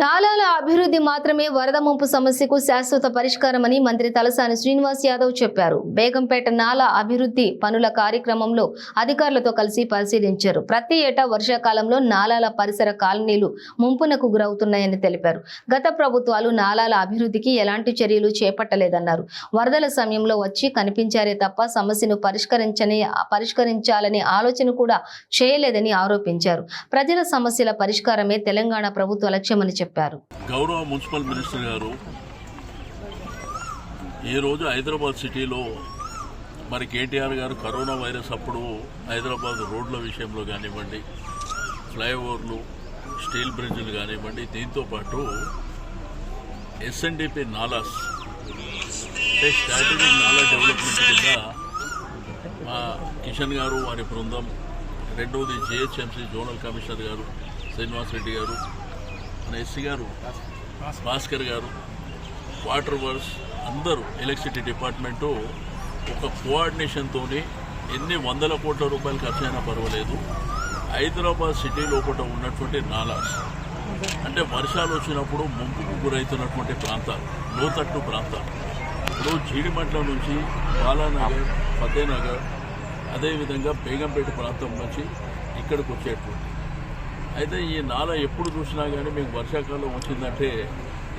నాలాల అభివృద్ధి మాత్రమే వరద ముంపు సమస్యకు శాశ్వత పరిష్కారమని మంత్రి తలసాని శ్రీనివాస్ యాదవ్ చెప్పారు. బేగంపేట నాలా అభివృద్ధి పనుల కార్యక్రమంలో అధికారులతో కలిసి పరిశీలించారు. ప్రతి ఏటా వర్షాకాలంలో నాలాల పరిసర కాలనీలు ముంపునకు గురవుతున్నాయని తెలిపారు. గత ప్రభుత్వాలు నాలాల అభివృద్ధికి ఎలాంటి చర్యలు చేపట్టలేదన్నారు. వరదల సమయంలో వచ్చి కనిపించారే తప్ప సమస్యను పరిష్కరించని పరిష్కరించాలనే ఆలోచన కూడా చేయలేదని ఆరోపించారు. ప్రజల సమస్యల పరిష్కారమే తెలంగాణ ప్రభుత్వ లక్ష్యమని చెప్పారు. గౌరవ మున్సిపల్ మినిస్టర్ గారు ఈరోజు హైదరాబాద్ సిటీలో మరి కేటీఆర్ గారు కరోనా వైరస్ అప్పుడు హైదరాబాద్ రోడ్ల విషయంలో కానివ్వండి ఫ్లైఓవర్లు స్టీల్ బ్రిడ్జ్లు కానివ్వండి దీంతో పాటు ఎస్ఎన్డిపి నాలాస్ అంటే స్ట్రాటజిక్ నాలా డెవలప్మెంట్ కింద మా కిషన్ గారు వారి బృందం రెండవది జిహెచ్ఎంసీ జోనల్ కమిషనర్ గారు శ్రీనివాస్ రెడ్డి గారు మన ఎస్సీ గారు భాస్కర్. గారు వాటర్ వర్క్స్ అందరూ ఎలక్ట్రిసిటీ డిపార్ట్మెంటు ఒక కోఆర్డినేషన్తో ఎన్ని వందల కోట్ల రూపాయలు ఖర్చు అయినా పర్వాలేదు. హైదరాబాద్ సిటీ లోపల ఉన్నటువంటి నాలాస్. అంటే వర్షాలు వచ్చినప్పుడు ముంపుకు గురవుతున్నటువంటి ప్రాంతాలు లోతట్టు ప్రాంతాలు. ఇప్పుడు జీడిమట్ల నుంచి బాలానగర్ ఫతేనగర్ అదేవిధంగా బేగంపేట ప్రాంతం నుంచి ఇక్కడికి వచ్చేటువంటి అయితే ఈ నాల ఎప్పుడు చూసినా కానీ మీకు వర్షాకాలం వచ్చిందంటే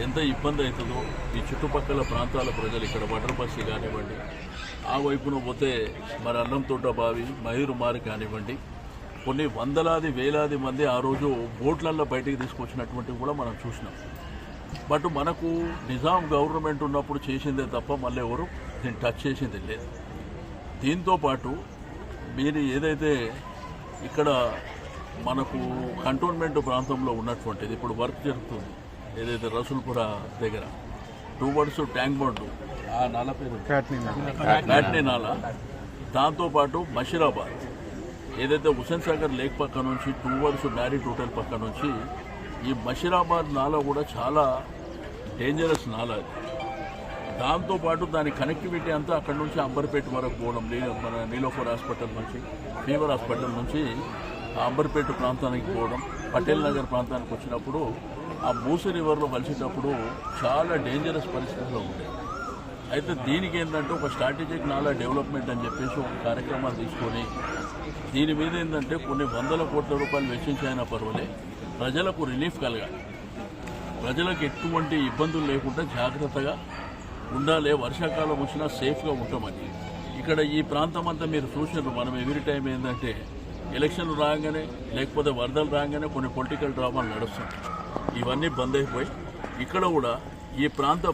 ఎంత ఇబ్బంది అవుతుందో ఈ చుట్టుపక్కల ప్రాంతాల ప్రజలు ఇక్కడ వడ్రపసి కానివ్వండి ఆ వైపున పోతే మరి అల్లంతోట బావి మయూరుమారి కానివ్వండి కొన్ని వందలాది వేలాది మంది ఆ రోజు బోట్లల్లో బయటికి తీసుకొచ్చినటువంటివి కూడా మనం చూసినాం. బట్ మనకు నిజాం గవర్నమెంట్ ఉన్నప్పుడు చేసిందే తప్ప మళ్ళీ ఎవరు దీన్ని టచ్ చేసింది లేదు. దీంతో పాటు మీరు ఏదైతే ఇక్కడ మనకు కంటోన్మెంట్ ప్రాంతంలో ఉన్నటువంటిది ఇప్పుడు వర్క్ జరుగుతుంది. ఏదైతే రసూల్పుర దగ్గర టూ వర్డ్స్ ట్యాంక్ బండ్ ఆ నాల పేరు బ్యాట్నీ నాల. దాంతోపాటు మషిరాబాద్. ఏదైతే హుసేన్ సాగర్ లేక్ పక్క నుంచి టూ వర్డ్స్ మ్యారీడ్ హోటల్ పక్క నుంచి ఈ మషిరాబాద్ నాల కూడా చాలా డేంజరస్ నాల అది. దాంతోపాటు దాని కనెక్టివిటీ అంతా అక్కడ నుంచి అంబర్పేట వరకు పోవడం మన నీలోఫర్ హాస్పిటల్ నుంచి ఫీవర్ హాస్పిటల్ నుంచి అంబర్పేట ప్రాంతానికి పోవడం పటేల్ నగర్ ప్రాంతానికి వచ్చినప్పుడు ఆ మూస రివర్లో కలిసేటప్పుడు చాలా డేంజరస్ పరిస్థితుల్లో ఉండేది అయితే దీనికి ఏంటంటే ఒక స్ట్రాటజిక్ నాలా డెవలప్మెంట్ అని చెప్పేసి ఒక కార్యక్రమాలు తీసుకొని దీని మీద ఏంటంటే కొన్ని వందల కోట్ల రూపాయలు వెచ్చించైనా పర్వాలే ప్రజలకు రిలీఫ్ కలగాలి. ప్రజలకు ఎటువంటి ఇబ్బందులు లేకుండా జాగ్రత్తగా ఉండాలి. వర్షాకాలం వచ్చినా సేఫ్గా ఉంటామని. ఇక్కడ ఈ ప్రాంతం అంతా మీరు చూసినారు మనం ఎవ్రీ టైం ఏంటంటే ఎలక్షన్లు రాగానే లేకపోతే వరదలు రాగానే కొన్ని పొలిటికల్ డ్రామాలు నడుస్తున్నాయి ఇవన్నీ బంద్ అయిపోయి ఇక్కడ కూడా ఈ ప్రాంత